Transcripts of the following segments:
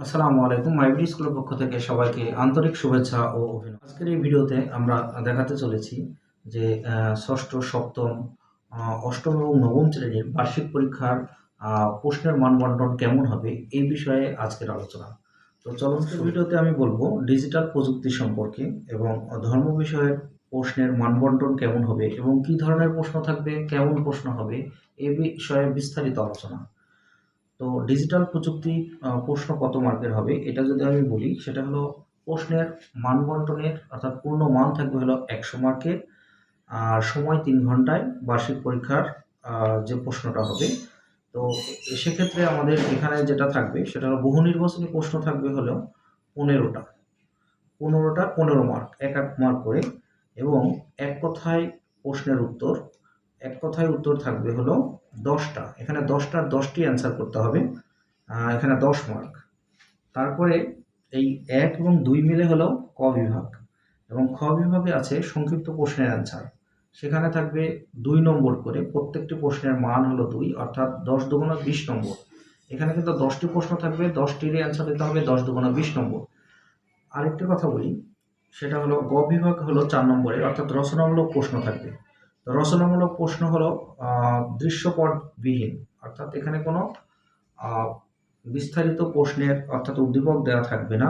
আসসালামু আলাইকুম মাইব্রি স্কুলের পক্ষ থেকে সবাইকে আন্তরিক শুভেচ্ছা ও অভিনন্দন। আজকের এই ভিডিওতে আমরা দেখাতে চলেছি যে ষষ্ঠ সপ্তম অষ্টম এবং নবম শ্রেণির বার্ষিক পরীক্ষার প্রশ্নের মানবন্টন কেমন হবে এই বিষয়ে আজকের আলোচনা। তো চলন্ত ভিডিওতে আমি বলব ডিজিটাল প্রযুক্তি সম্পর্কে এবং ধর্ম বিষয়ের প্রশ্নের মানবন্টন কেমন হবে এবং কি ধরনের প্রশ্ন থাকবে কেমন প্রশ্ন হবে এ বিষয়ে বিস্তারিত আলোচনা। তো ডিজিটাল প্রযুক্তি প্রশ্ন কত মার্কের হবে? এটা যদি আমি বলি, সেটা হলো প্রশ্নের মান বন্টনের অর্থাৎ পূর্ণ মান থাকবে হলো একশো মার্কের, আর সময় তিন ঘন্টায় বার্ষিক পরীক্ষার যে প্রশ্নটা হবে। তো সেক্ষেত্রে আমাদের এখানে যেটা থাকবে, সেটা হলো বহু নির্বাচনী প্রশ্ন থাকবে হলো পনেরোটা। পনেরোটা পনেরো মার্ক, এক এক মার্ক করে। এবং এক কথায় প্রশ্নের উত্তর, এক কথায় উত্তর থাকবে হলো দশটা। এখানে দশটার দশটি অ্যান্সার করতে হবে। এখানে দশ মার্ক তারপরে এই এক এবং দুই মিলে হলো ক বিভাগ। এবং খ বিভাগে আছে সংক্ষিপ্ত প্রশ্নের অ্যান্সার সেখানে থাকবে দুই নম্বর করে প্রত্যেকটি প্রশ্নের মান হলো দুই, অর্থাৎ দশ দুগুণা বিশ নম্বর। এখানে কিন্তু দশটি প্রশ্ন থাকবে, দশটিরই অ্যান্সার দিতে হবে দশ দুগুণা বিশ নম্বর। আরেকটি কথা বলি, সেটা হলো গ বিভাগ হলো চার নম্বরের, অর্থাৎ রচনামূলক প্রশ্ন থাকবে। রচনামূলক প্রশ্ন হলো দৃশ্যপটবিহীন। অর্থাৎ এখানে কোনো বিস্তারিত প্রশ্নের অর্থাৎ উদ্দীপক দেওয়া থাকবে না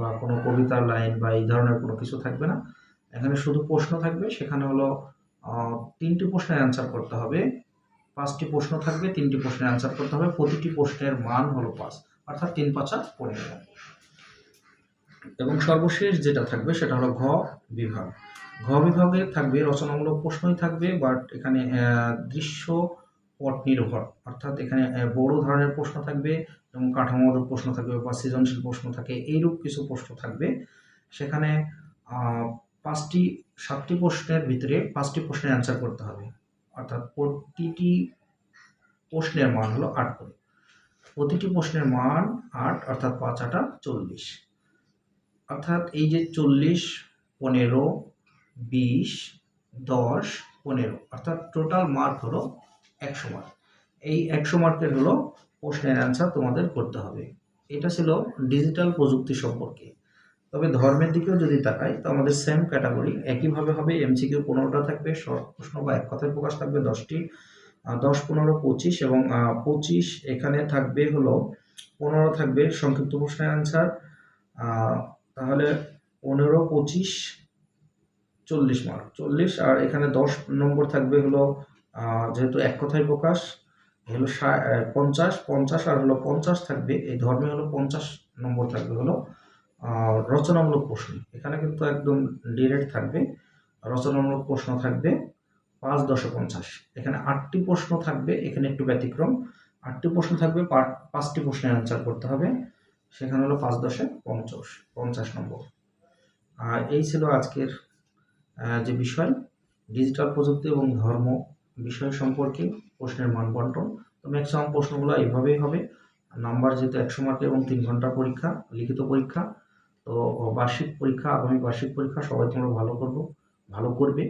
বা কোনো কবিতার লাইন বা এই ধরনের কোনো কিছু থাকবে না। এখানে শুধু প্রশ্ন থাকবে, সেখানে হলো তিনটি প্রশ্নের অ্যান্সার করতে হবে। পাঁচটি প্রশ্ন থাকবে, তিনটি প্রশ্নের অ্যান্সার করতে হবে। প্রতিটি প্রশ্নের মান হলো পাঁচ, অর্থাৎ তিন পাঁচা পনেরো। এবং সর্বশেষ যেটা থাকবে সেটা হলো ঘ বিভাগ। ঘ থাকবে, রচনামূলক প্রশ্নই থাকবে বাট এখানে দৃশ্য পট নির্ভর। অর্থাৎ এখানে বড় ধরনের প্রশ্ন থাকবে এবং কাঠামোগত প্রশ্ন থাকবে বা সৃজনশীল প্রশ্ন থাকে, এইরূপ কিছু প্রশ্ন থাকবে। সেখানে পাঁচটি, সাতটি প্রশ্নের ভিতরে পাঁচটি প্রশ্নের অ্যান্সার করতে হবে। অর্থাৎ প্রতিটি প্রশ্নের মান হলো আট করে। প্রতিটি প্রশ্নের মান আট, অর্থাৎ পাঁচ আটা চল্লিশ। অর্থাৎ এই যে চল্লিশ, পনেরো বিশ, দশ, পনেরো। অর্থাৎ টোটাল মার্ক হলো একশো মার্ক এই একশো মার্কের হলো প্রশ্নের অ্যান্সার তোমাদের করতে হবে। এটা ছিল ডিজিটাল প্রযুক্তি সম্পর্কে। তবে ধর্মের দিকেও যদি তাকাই, তো আমাদের সেম ক্যাটাগরি একইভাবে হবে এমসিকিউ পনেরোটা থাকবে শর্ট প্রশ্ন বা এক কথায় প্রকাশ থাকবে দশটি। দশ, পনেরো, পঁচিশ এবং পঁচিশ এখানে থাকবে হলো পনেরো থাকবে সংক্ষিপ্ত প্রশ্নের অ্যান্সার তাহলে পনেরো, পঁচিশ চল্লিশ মার্ক চল্লিশ আর এখানে দশ নম্বর থাকবে হলো যেহেতু এক কথায় প্রকাশ হলো পঞ্চাশ পঞ্চাশ আর হলো পঞ্চাশ থাকবে, এই ধর্মে হলো পঞ্চাশ নম্বর থাকবে হলো রচনামূলক প্রশ্ন। এখানে কিন্তু একদম ডিরেক্ট থাকবে, রচনামূলক প্রশ্ন থাকবে পাঁচ দশে পঞ্চাশ। এখানে আটটি প্রশ্ন থাকবে, এখানে একটু ব্যতিক্রম, আটটি প্রশ্ন থাকবে পাঁচটি প্রশ্নের অ্যান্সার করতে হবে, সেখানে হলো পাঁচ দশে পঞ্চাশ পঞ্চাশ নম্বর। আর এই ছিল আজকের যে বিষয় ডিজিটাল প্রযুক্তি এবং ধর্ম বিষয় সম্পর্কে প্রশ্নের মান বন্টন তো ম্যাক্সিমাম প্রশ্নগুলো এইভাবেই হবে। নাম্বার যেহেতু একশো মার্কের এবং তিন ঘণ্টা পরীক্ষা, লিখিত পরীক্ষা, তো বার্ষিক পরীক্ষা, আগামী বার্ষিক পরীক্ষা সবাই তোমরা ভালো করব, ভালো করবে।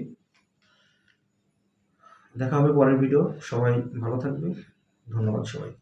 দেখা হবে পরের ভিডিও সবাই ভালো থাকবে। ধন্যবাদ সবাই